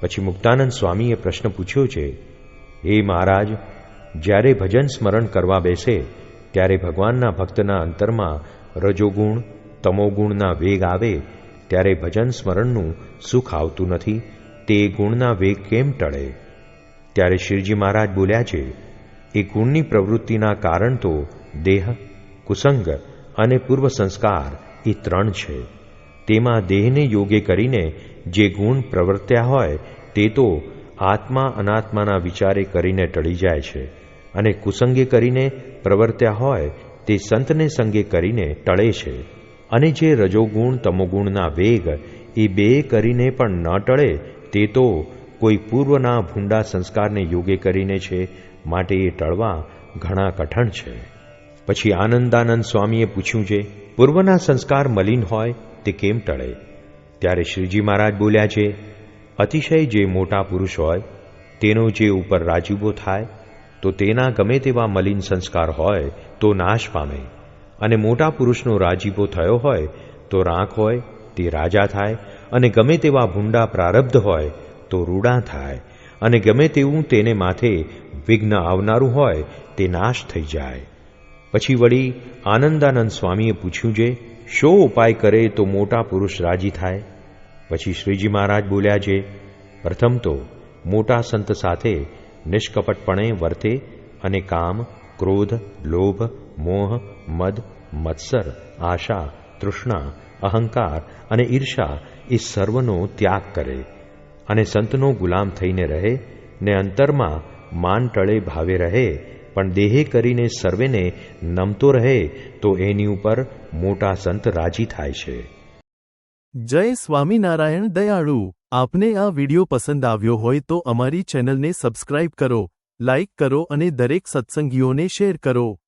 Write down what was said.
પછી મુક્તાનંદ સ્વામીએ પ્રશ્ન પૂછ્યો છે એ મહારાજ, જ્યારે ભજન સ્મરણ કરવા બેસે, ત્યારે ભગવાનના ભક્તના અંતરમાં રજોગુણ, તમોગુણના વેગ આવે, ત્યારે ભજન સ્મરણનું સુખ આવતું નથી, તે ગુણના વેગ કેમ ટળે? ત્યારે શિવજી મહારાજ બોલ્યા છે, એ ગુણની પ્રવૃત્તિના કારણ તો દેહ, કુસંગ અને પૂર્વ સંસ્કાર એ ત્રણ છે. તેમાં દેહને યોગે કરીને જે ગુણ પ્રવર્ત્યા હોય તે તો આત્મા અનાત્માના વિચારે કરીને ટળી જાય છે અને કુસંગે કરીને પ્રવર્ત્યા હોય તે સંતને સંગે કરીને ટળે છે. અને જે રજોગુણ તમોગુણના વેગ એ બે કરીને પણ ન ટળે તે તો કોઈ પૂર્વના ભૂંડા સંસ્કારને યોગે કરીને છે માટે એ ટળવા ઘણા કઠણ છે. પછી આનંદાનંદ સ્વામીએ પૂછ્યું છે પૂર્વના સંસ્કાર મલિન હોય તે કેમ ટળે? ત્યારે શ્રીજી મહારાજ બોલ્યા છે, અતિશય જે મોટા પુરુષ હોય, તેનો જે ઉપર રાજીબો થાય, તો તેના ગમે તેવા મલિન સંસ્કાર હોય, તો નાશ પામે. અને મોટા પુરુષનો રાજીબો થયો હોય, તો રાખ હોય, તે રાજા થાય. અને ગમે તેવા ભૂંડા પ્રારબ્ધ હોય, તો રૂડા થાય. અને ગમે તેવું તેને માથે વિઘ્ન આવનારું હોય, તે નાશ થઈ જાય. પછી વળી આનંદાનંદ સ્વામીએ પૂછ્યું છે શો ઉપાય કરે તો મોટા પુરુષ રાજી થાય? પછી શ્રીજી મહારાજ બોલ્યા છે, પ્રથમ તો મોટા સંત સાથે નિષ્કપટપણે વર્તે અને કામ, ક્રોધ, લોભ, મોહ, મદ, મત્સર, આશા, તૃષ્ણા, અહંકાર અને ઈર્ષા એ સર્વનો ત્યાગ કરે અને સંતનો ગુલામ થઈને રહે ને અંતરમાં માન ટળે ભાવે રહે પણ દેહે કરીને સર્વેને નમતો રહે તો એની ઉપર મોટા સંત રાજી થાય છે. જય સ્વામિનારાયણ દયાળુ. આપને આ વિડિયો પસંદ આવ્યો હોય તો અમારી ચેનલને સબસ્ક્રાઇબ કરો, લાઇક કરો અને દરેક સત્સંગીઓને શેર કરો.